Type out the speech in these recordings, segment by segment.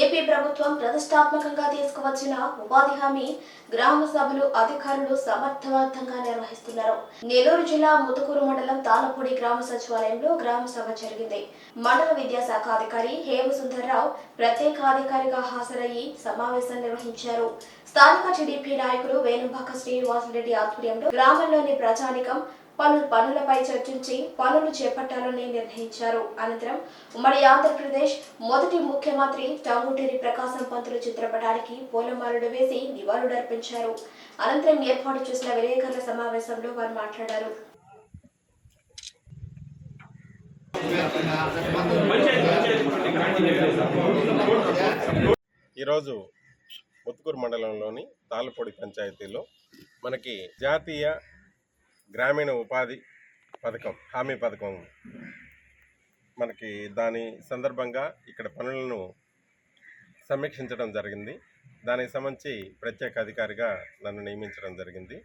AP ప్రభుత్వం ప్రతిష్టాత్మకంగా తీసుకువచ్చిన ఉపాధి హామీ గ్రామ సభలు అధికారులు సమర్థవంతంగా నిర్వహిస్తున్నారు. నెల్లూరు జిల్లా ముతుకూరు మండలం తాళపూడి గ్రామ సచివాలయంలో గ్రామ సభ జరిగింది. మండల విద్యాశాఖ అధికారి హేమసుందర్రావు ప్రత్యేక అధికారిగా హాజరయ్యి సమావేశం నిర్వహించారు. స్థానిక టీడీపీ నాయకులు వేణుభాక శ్రీనివాసరెడ్డి ఆధ్వర్యంలో గ్రామంలోని ప్రజానికం పలు పనులపై చర్చించి పనులు చేపట్టాలని నిర్ణయించారు. అనంతరం ఉమ్మడి ఆంధ్రప్రదేశ్ మొదటి ముఖ్యమంత్రి టంగుటూరి ప్రకాశం పంతులు చిత్రపటానికి పూలమాలలు వేసి నివాళులర్పించారు. అనంతరం ఏర్పాటు చేసిన విలేకరుల సమావేశంలో వారు మాట్లాడారు. ఈరోజు ఉత్కూరు మండలంలోని తాళ్ళపొడి పంచాయతీలో మనకి జాతీయ గ్రామీణ ఉపాధి పథకం హామీ పథకం. మనకి దాని సందర్భంగా ఇక్కడ పనులను సమీక్షించడం జరిగింది. దానికి సంబంధించి ప్రత్యేక అధికారిగా నన్ను నియమించడం జరిగింది.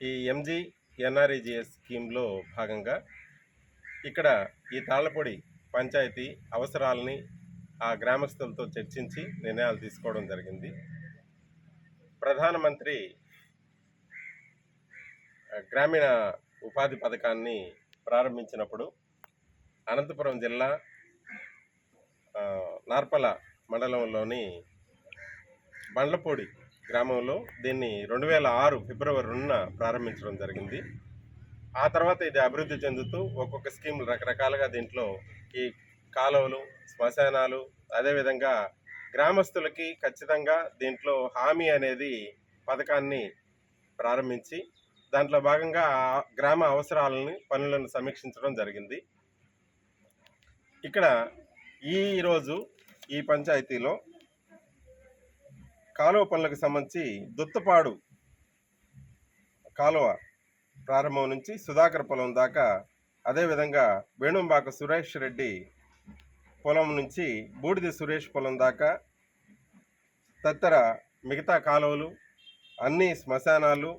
ఈ ఎంజీ ఎన్ఆర్ఈజిఎస్ స్కీమ్లో భాగంగా ఇక్కడ ఈ తాళ్ళపొడి పంచాయతీ అవసరాలని ఆ గ్రామస్తులతో చర్చించి నిర్ణయాలు తీసుకోవడం జరిగింది. ప్రధానమంత్రి గ్రామీణ ఉపాధి పథకాన్ని ప్రారంభించినప్పుడు అనంతపురం జిల్లా నార్పల మండలంలోని బండ్లపూడి గ్రామంలో దీన్ని రెండు వేల ఆరు ఫిబ్రవరి రెండున ప్రారంభించడం జరిగింది. ఆ తర్వాత ఇది అభివృద్ధి చెందుతూ ఒక్కొక్క స్కీములు రకరకాలుగా దీంట్లో ఈ కాలువలు శ్మశానాలు అదేవిధంగా గ్రామస్తులకి ఖచ్చితంగా దీంట్లో హామీ అనేది పథకాన్ని ప్రారంభించి దాంట్లో భాగంగా గ్రామ అవసరాలను పనులను సమీక్షించడం జరిగింది. ఇక్కడ ఈరోజు ఈ పంచాయతీలో కాలువ పనులకు సంబంధించి దుత్తపాడు కాలువ ప్రారంభం నుంచి సుధాకర్ పొలం దాకా అదేవిధంగా వేణుంబాక సురేష్ రెడ్డి పొలం నుంచి బూడిద సురేష్ పొలం దాకా తదితర మిగతా కాలువలు అన్ని శ్మశానాలు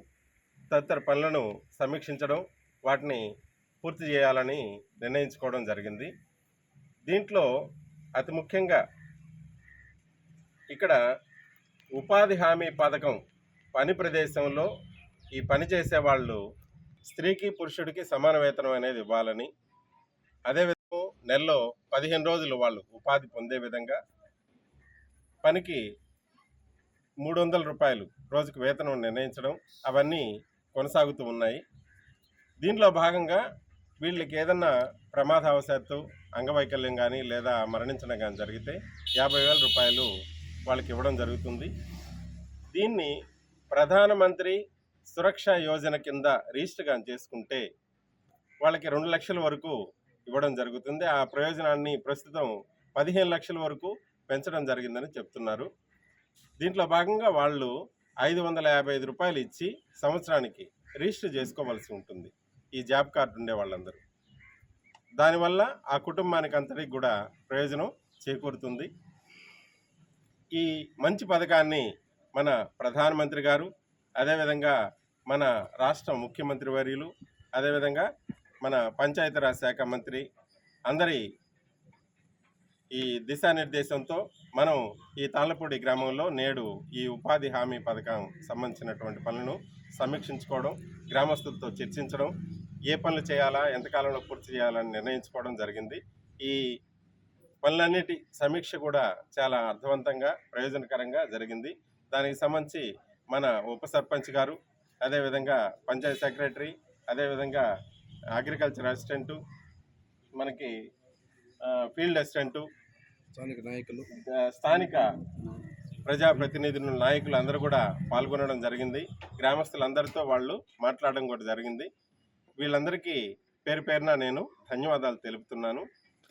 తదితర పనులను సమీక్షించడం వాటిని పూర్తి చేయాలని నిర్ణయించుకోవడం జరిగింది. దీంట్లో అతి ముఖ్యంగా ఇక్కడ ఉపాధి హామీ పథకం పని ప్రదేశంలో ఈ పని చేసే వాళ్ళు స్త్రీకి పురుషుడికి సమాన వేతనం అనేది ఇవ్వాలని అదేవిధంగా నెలలో పదిహేను రోజులు వాళ్ళు ఉపాధి పొందే విధంగా పనికి మూడు వందల రూపాయలు రోజుకు వేతనం నిర్ణయించడం అవన్నీ కొనసాగుతూ ఉన్నాయి. దీంట్లో భాగంగా వీళ్ళకి ఏదన్నా ప్రమాదవశాత్తు అంగవైకల్యం కానీ లేదా మరణించడం కానీ జరిగితే యాభై వేల రూపాయలు వాళ్ళకి ఇవ్వడం జరుగుతుంది. దీన్ని ప్రధానమంత్రి సురక్ష యోజన కింద రిజిస్టర్ కానీ చేసుకుంటే వాళ్ళకి రెండు లక్షల వరకు ఇవ్వడం జరుగుతుంది. ఆ ప్రయోజనాన్ని ప్రస్తుతం పదిహేను లక్షల వరకు పెంచడం జరిగిందని చెప్తున్నారు. దీంట్లో భాగంగా వాళ్ళు ఐదు వందల యాభై ఐదు రూపాయలు ఇచ్చి సంవత్సరానికి రిజిస్టర్ చేసుకోవాల్సి ఉంటుంది. ఈ జాబ్ కార్డు ఉండే వాళ్ళందరూ. దానివల్ల ఆ కుటుంబానికి అంతటికి కూడా ప్రయోజనం చేకూరుతుంది. ఈ మంచి పథకాన్ని మన ప్రధానమంత్రి గారు అదేవిధంగా మన రాష్ట్ర ముఖ్యమంత్రి వర్యులు అదేవిధంగా మన పంచాయతీరాజ్ శాఖ మంత్రి అందరి ఈ దిశానిర్దేశంతో మనం ఈ తాళ్ళపూడి గ్రామంలో నేడు ఈ ఉపాధి హామీ పథకం సంబంధించినటువంటి పనులను సమీక్షించుకోవడం గ్రామస్తులతో చర్చించడం ఏ పనులు చేయాలా ఎంతకాలంలో పూర్తి చేయాలని నిర్ణయించుకోవడం జరిగింది. ఈ పనులన్నిటి సమీక్ష కూడా చాలా అర్థవంతంగా ప్రయోజనకరంగా జరిగింది. దానికి సంబంధించి మన ఉప సర్పంచ్ గారు అదేవిధంగా పంచాయత్ సెక్రటరీ అదేవిధంగా అగ్రికల్చర్ అసిస్టెంటు మనకి ఫీల్డ్ అసిస్టెంటు స్థానిక నాయకులు. స్థానిక ప్రజాప్రతినిధులు నాయకులు అందరూ కూడా పాల్గొనడం జరిగింది. గ్రామస్తులందరితో వాళ్ళు మాట్లాడడం కూడా జరిగింది. వీళ్ళందరికీ పేరు పేరున నేను ధన్యవాదాలు తెలుపుతున్నాను.